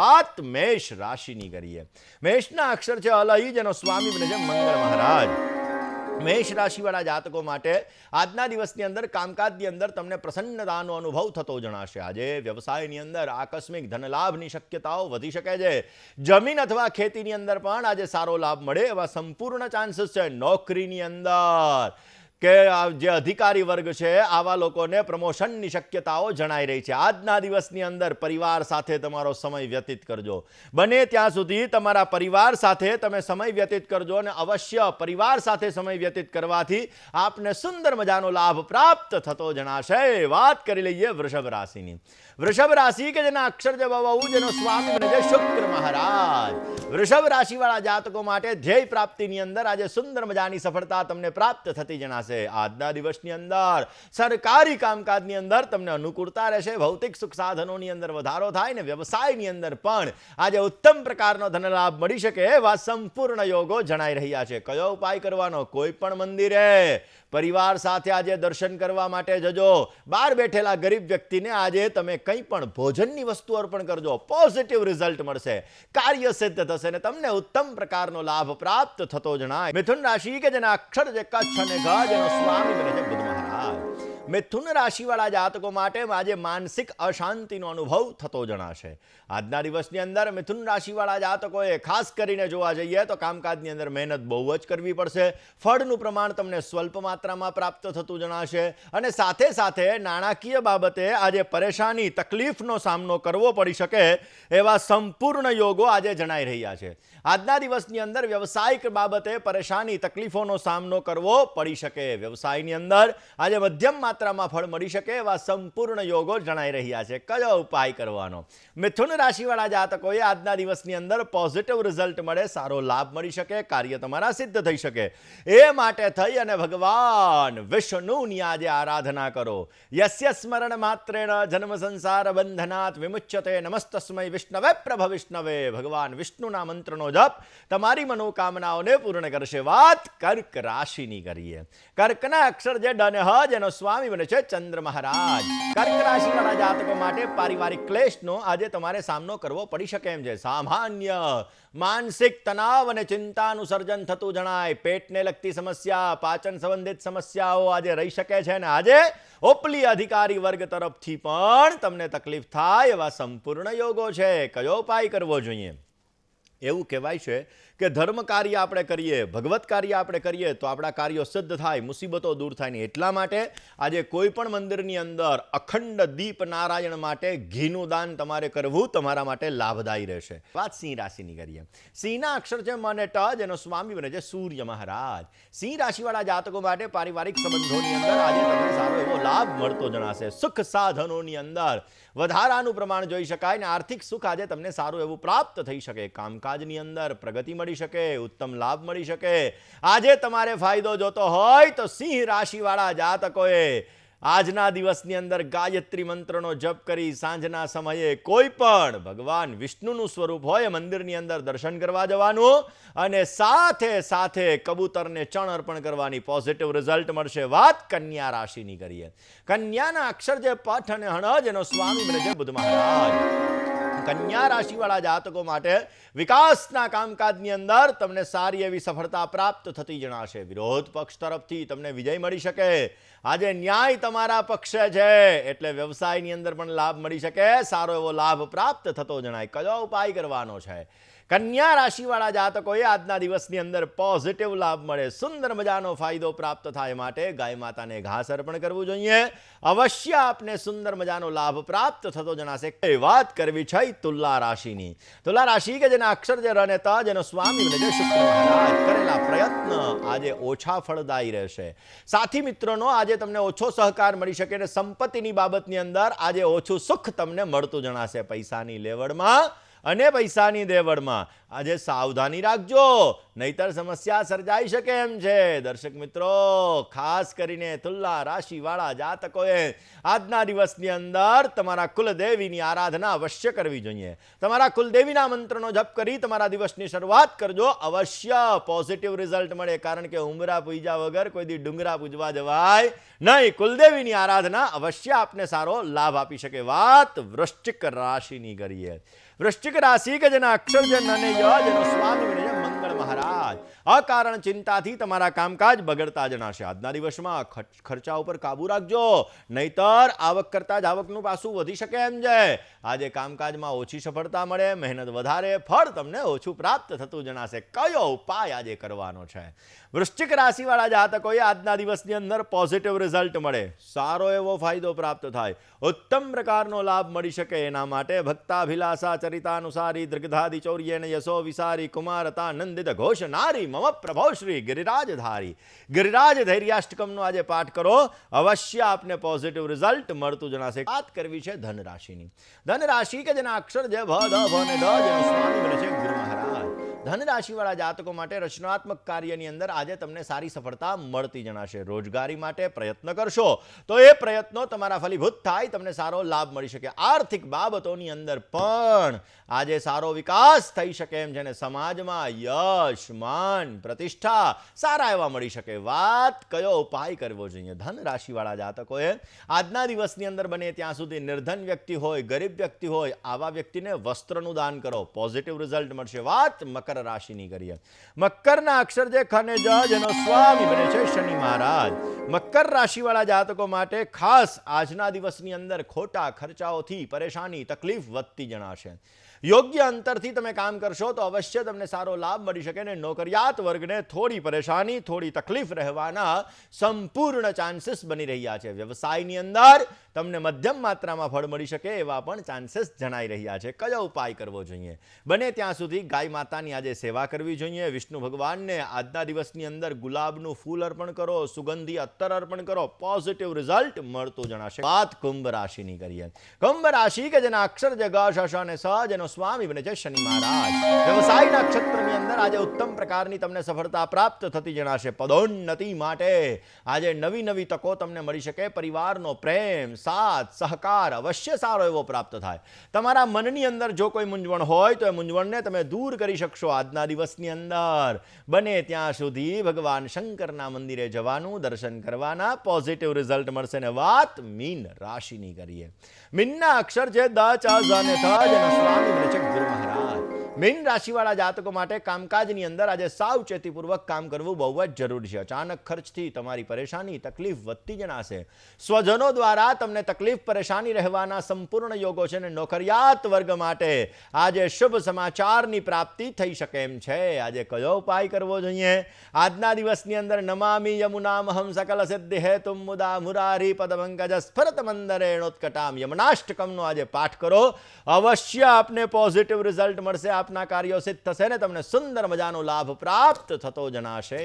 વાત મેષ રાશિની કરીએ. મેષના અક્ષર છે અલહી, જેનો સ્વામી બને છે મંગળ મહારાજ. મેષ રાશિવાળા જાતકો માટે આજના દિવસની અંદર, કામકાજની અંદર તમને પ્રસન્નતાનો અનુભવ થતો જણાશે. આજે વ્યવસાયની અંદર આકસ્મિક ધનલાભની શક્યતાઓ વધી શકે છે. જમીન અથવા ખેતીની અંદર પણ આજે સારો લાભ મળે એવા સંપૂર્ણ ચાન્સીસ છે નોકરીની અંદર. કે જે અધિકારી વર્ગ છે, આવા લોકોને પ્રમોશનની શક્યતાઓ જણાઈ રહી છે. આજના દિવસની અંદર પરિવાર સાથે તમારો સમય વ્યતીત કરજો. બને ત્યાં સુધી તમારા પરિવાર સાથે તમે સમય વ્યતીત કરજો અને અવશ્ય પરિવાર સાથે સમય વ્યતીત કરવાથી આપને સુંદર મજાનો લાભ પ્રાપ્ત થતો જણાશે. વાત કરી લઈએ વૃષભ રાશિની. વૃષભ રાશિ કે જેના અક્ષર જે બહુ જેનો સ્વામી બને છે શુક્ર મહારાજ. વૃષભ રાશિવાળા જાતકો માટે ધ્યેય પ્રાપ્તિની અંદર આજે સુંદર મજાની સફળતા તમને પ્રાપ્ત થતી જણાશે. આજના દિવસની અંદર સરકારી કામકાજની અંદર તમને અનુકૂળતા રહેશે, ભૌતિક સુખ સાધનોની અંદર વધારો થાય ને વ્યવસાયની અંદર પણ આજે ઉત્તમ પ્રકારનો ધનલાભ મળી શકે એવા સંપૂર્ણ યોગો જણાઈ રહ્યા છે. કયો ઉપાય કરવાનો? કોઈ પણ મંદિરે પરિવાર સાથે આજે દર્શન કરવા માટે જજો. બહાર બેઠેલા ગરીબ વ્યક્તિને આજે તમે કંઈ પણ ભોજનની વસ્તુ અર્પણ કરજો. પોઝિટિવ રિઝલ્ટ મળશે. કાર્ય સિદ્ધ થશે. ને તમને ઉત્તમ પ્રકારનો લાભ પ્રાપ્ત થતો જણાય. મિથુન રાશિ કે જેના અક્ષર જે કચ્છ અને ગજ એનો સ્વામી બને છે બુધ મિથુન રાશિવાળા જાતકો માટે આજે માનસિક અશાંતિનો અનુભવ થતો જણાશે. આજના દિવસની અંદર મિથુન રાશિવાળા જાતકોએ ખાસ કરીને જોવા જઈએ તો કામકાજની અંદર મહેનત બહુ જ કરવી પડશે. ફળનું પ્રમાણ તમને સ્વલ્પ માત્રામાં પ્રાપ્ત થતું જણાશે અને સાથે સાથે નાણાકીય બાબતે આજે પરેશાની, તકલીફનો સામનો કરવો પડી શકે એવા સંપૂર્ણ યોગો આજે જણાઈ રહ્યા છે. આજના દિવસની અંદર વ્યવસાયિક બાબતે પરેશાની, તકલીફોનો સામનો કરવો પડી શકે. વ્યવસાયની અંદર આજે મધ્યમ માત્રામાં ફળ મળી શકે એવા સંપૂર્ણ યોગો જણાઈ રહ્યા છે. કયો ઉપાય કરવાનો? મિથુન રાશિવાળા જાતકોએ આજના દિવસની અંદર પોઝિટિવ રિઝલ્ટ મળે, સારો લાભ મળી શકે, કાર્ય તમારા સિદ્ધ થઈ શકે. એ માટે થઈ અને ભગવાન વિષ્ણુની આજે આરાધના કરો. યસ્ય સ્મરણ માત્રેણ જન્મ સંસાર બંધનાત વિમુચ્યતે નમસ્તસ્મય વિષ્ણવે, પ્રભ વિષ્ણવે. ભગવાન વિષ્ણુના મંત્રનો જપ તમારી મનોકામનાઓને પૂર્ણ કરશે. વાત કર્ક રાશિની કરીએ. કર્કના અક્ષર જે ડન હ, જેનો સ્વામી બને છે ચંદ્ર મહારાજ. કર્ક રાશિવાળા જાતકો માટે પારિવારિક ક્લેશનો આજે તમારે સામનો કરવો પડી શકે એમ છે. સામાન્ય માનસિક તણાવ અને ચિંતાનું સર્જન થતું જણાય. પેટને લગતી સમસ્યા, પાચન સંબંધિત સમસ્યાઓ આજે રહી શકે છે અને આજે ઉપલી અધિકારી વર્ગ તરફથી પણ તમને તકલીફ થાય એવા સંપૂર્ણ યોગો છે. કયો ઉપાય કરવો જોઈએ? એવું કહેવાય છે કે ધર્મ કાર્ય આપણે કરીએ, ભગવત કાર્ય આપણે કરીએ, તો આપણા કાર્યો સિદ્ધ થાય, મુસીબતો દૂર થાય ને એટલા માટે આજે કોઈ પણ મંદિરની અંદર અખંડ દીપ નારાયણ માટે ઘીનું દાન તમારે કરવું, તમારા માટે લાભદાયી રહેશે. વાત સિંહ રાશિની કરીએ. સિંહના અક્ષર છે મને ટજ એનો સ્વામી બને છે સૂર્ય મહારાજ. સિંહ રાશિવાળા જાતકો માટે પારિવારિક સંબંધોની અંદર આજે તમને સારો એવો લાભ મળતો જણાશે. સુખ સાધનોની અંદર વધારાનું પ્રમાણ જોઈ શકાય ને આર્થિક સુખ આજે તમને સારું એવું પ્રાપ્ત થઈ શકે. કામકાજની અંદર પ્રગતિ મળી શકે, ઉત્તમ લાભ મળી શકે. આજે તમારે ફાયદો જોતો હોય તો સિંહ રાશિવાળા જાતકોએ આજના દિવસની અંદર ગાયત્રી મંત્રનો જપ કરી સાંજના સમયે કોઈ પણ ભગવાન વિષ્ણુનું સ્વરૂપ હોય, મંદિરની અંદર દર્શન કરવા જવાનું અને સાથે સાથે કબૂતરને ચણ અર્પણ કરવાની પોઝિટિવ રિઝલ્ટ મળશે. વાત કન્યા રાશિની કરીએ. કન્યાના અક્ષર જે પઠ અને હણજ એનો સ્વામી બને છે બુધ મહારાજ. કન્યા રાશિવાળા જાતકો માટે વિકાસના કામકાજની અંદર તમને સારી એવી સફળતા પ્રાપ્ત થતી જણાશે. વિરોધ પક્ષ તરફથી તમને વિજય મળી શકે. આજે ન્યાય તમારા પક્ષે છે. એટલે વ્યવસાયની અંદર પણ લાભ મળી શકે. સારો એવો લાભ પ્રાપ્ત થતો જણાય. કયો ઉપાય કરવાનો છે? કન્યા રાશિવાળા જાતકોએ આજના દિવસની અંદર પોઝિટિવ લાભ મળે. સુંદર મજાનો ફાયદો પ્રાપ્ત થાય માટે ગાય માતાને ઘાસ અર્પણ કરવું જોઈએ. અવશ્ય આપને સુંદર મજાનો લાભ પ્રાપ્ત થતો જણાશે. એ વાત કરવી છે તુલા રાશિની. તુલા રાશિ કે જેના અક્ષર જે રને ત, જેનો સ્વામી શુક્ર મહારાજ, કરેલા પ્રયત્ન આજે ઓછા ફળદાયી રહેશે. સાથી મિત્રોનો, આજે તમને ઓછો સહકાર મળી શકે અને સંપત્તિની બાબતની અંદર આજે ઓછું સુખ તમને મળતું જણાશે પૈસાની લેવડમાં. અને પૈસાની દેવડમાં આજે સાવધાની રાખજો, નહીતર સમસ્યા સર્જાઈ શકે એમ છે. દર્શક મિત્રો, ખાસ કરીને તુલા રાશિવાળા જાતકોએ આજના દિવસની અંદર તમારા કુલદેવીની આરાધના અવશ્ય કરવી જોઈએ. તમારા કુલદેવીના મંત્રનો જપ કરી તમારા દિવસની શરૂઆત કરજો. અવશ્ય પોઝિટિવ રિઝલ્ટ મળે, કારણ કે ઉમરા પૂજા વગર કોઈ દી ડુંગરા પૂજવા જવાય નહીં. કુલદેવીની આરાધના અવશ્ય આપને સારો લાભ આપી શકે. વાત વૃશ્ચિક રાશિની કરીએ. વૃશ્ચિક રાશિ કે જેના અક્ષર જે નને ય જેનો સ્વામી અકારણ ચિંતાથી તમારા કામકાજ બગડતા જણાશે. આજના દિવસમાં ખર્ચા ઉપર કાબુ રાખજો. નહીતર આવક કરતા જ આવકનું પાસું વધી શકે એમ છે. આજે કામકાજમાં ઓછી સફળતા મળે, મહેનત વધારે, ફળ તમને ઓછું પ્રાપ્ત થતું જણાશે. કયો ઉપાય આજે કરવાનો છે? વૃશ્ચિક રાશિવાળા જાતકોએ આજના દિવસની અંદર પોઝિટિવ રિઝલ્ટ મળે. સારો એવો ફાયદો પ્રાપ્ત થાય. ઉત્તમ પ્રકારનો લાભ મળી શકે એના માટે ભક્તાભિલાષા ચરિતાનુસારી, દૃગધાદિ ચૌર્યને યશો વિસારી કુમારતા નંદિત ઘોષ, નારી મમ પ્રભો શ્રી ગિરિરાજધારી ગિરિરાજ ધૈર્યાષ્ટકમનો આજે પાઠ કરો અવશ્ય આપને પોઝિટિવ રિઝલ્ટ મળતું જણાશે વાત કરવી છે ધન રાશિની ધન રાશિ કે જેના અક્ષર જે ભ ધ ભ ને ડ જેનો સ્વામી બને છે ગુરુ મહારાજ ધન રાશિવાળા જાતકો માટે રચનાત્મક કાર્યની અંદર આજે તમને સારી સફળતા મળતી જણાશે. રોજગારી માટે પ્રયત્ન કરશો તો એ પ્રયત્નો તમારા ફલીભૂત થાય, તમને સારો લાભ મળી શકે. આર્થિક બાબતોની અંદર પણ આજે સારો વિકાસ થઈ શકે એમ જેને સમાજમાં યશ, માન, પ્રતિષ્ઠા સારા એવા મળી શકે. વાત કયો ઉપાય કરવો જોઈએ? ધન રાશિવાળા જાતકોએ આજના દિવસની અંદર બને ત્યાં સુધી નિર્ધન વ્યક્તિ હોય, ગરીબ વ્યક્તિ હોય, આવા વ્યક્તિને વસ્ત્રનું દાન કરો. પોઝિટિવ રિઝલ્ટ મળશે. વાત મકર રાશિની કરીએ. મકરના અક્ષર જે ખને જેનો સ્વામી બને છે શનિ મહારાજ. મકર રાશિવાળા જાતકો માટે ખાસ આજના દિવસની અંદર ખોટા ખર્ચાઓથી પરેશાની તકલીફ વધતી જણાશે. યોગ્ય અંતરથી તમે કામ કરશો તો અવશ્ય તમને સારો લાભ મળી શકે ને નોકરિયાત વર્ગને થોડી પરેશાની, થોડી તકલીફ રહેવાના સંપૂર્ણ ચાન્સીસ બની રહ્યા છે. વ્યવસાયની અંદર તમને મધ્યમ માત્રામાં ફળ મળી શકે એવા પણ ચાન્સીસ જણાઈ રહ્યા છે. કયો ઉપાય કરવો જોઈએ? બને ત્યાં સુધી ગાય માતાની આજે સેવા કરવી જોઈએ. વિષ્ણુ ભગવાનને આજના દિવસની અંદર ગુલાબનું ફૂલ અર્પણ કરો, સુગંધી અત્તર અર્પણ કરો પોઝિટિવ રિઝલ્ટ મળતું જણાશે. વાત કુંભ રાશિની કરીએ. કુંભ રાશિ કે જેના અક્ષર જે ગ શ શ અને જેનો સ્વામી બને છે શનિ મહારાજ. વ્યવસાયના ક્ષેત્રની અંદર આજે ઉત્તમ પ્રકારની તમને સફળતા પ્રાપ્ત થતી જણાશે. પદોન્નતિ માટે આજે નવી નવી તકો તમને મળી શકે. પરિવારનો પ્રેમ સાથ, સહકાર અવશ્ય સારો એવો પ્રાપ્ત થાય. તમારા મનની અંદર જો કોઈ મૂંઝવણ હોય તો એ મૂંઝવણને તમે દૂર કરી શકશો આજના દિવસની અંદર. બને ત્યાં સુધી ભગવાન શંકરના મંદિરે જવાનું, દર્શન કરવાના પોઝિટિવ રિઝલ્ટ મળશે ને વાત મીન રાશિની કરીએ. મીનના અક્ષર છે દ, ચ અને થ, જેનો સ્વામી ગુરુ મહારાજ. મીન રાશિવાળા જાતકો માટે કામકાજની અંદર આજે સાવચેતીપૂર્વક કામ કરવું બહુ જ જરૂરી છે. અચાનક ખર્ચથી તમારી પરેશાની તકલીફ વધતી જણાશે. સ્વજનો દ્વારા તમને તકલીફ પરેશાની રહેવાના સંપૂર્ણ યોગો છે અને નોકરિયાત વર્ગ માટે આજે શુભ સમાચારની પ્રાપ્તિ થઈ શકે એમ છે. આજે કયો ઉપાય કરવો જોઈએ? આજના દિવસની અંદર નમામી યમુનામહમ સકલ સિદ્ધિ હેતુમ મુદા મુરારી પદભંગજ સ્ફરત મંદરેણોત્કટામ યમનાષ્ટકમનો આજે પાઠ કરો. અવશ્ય આપને પોઝિટિવ રિઝલ્ટ મળશે. આપના કાર્યો સિદ્ધ થશે ને તમને સુંદર મજાનો લાભ પ્રાપ્ત થતો જણાશે.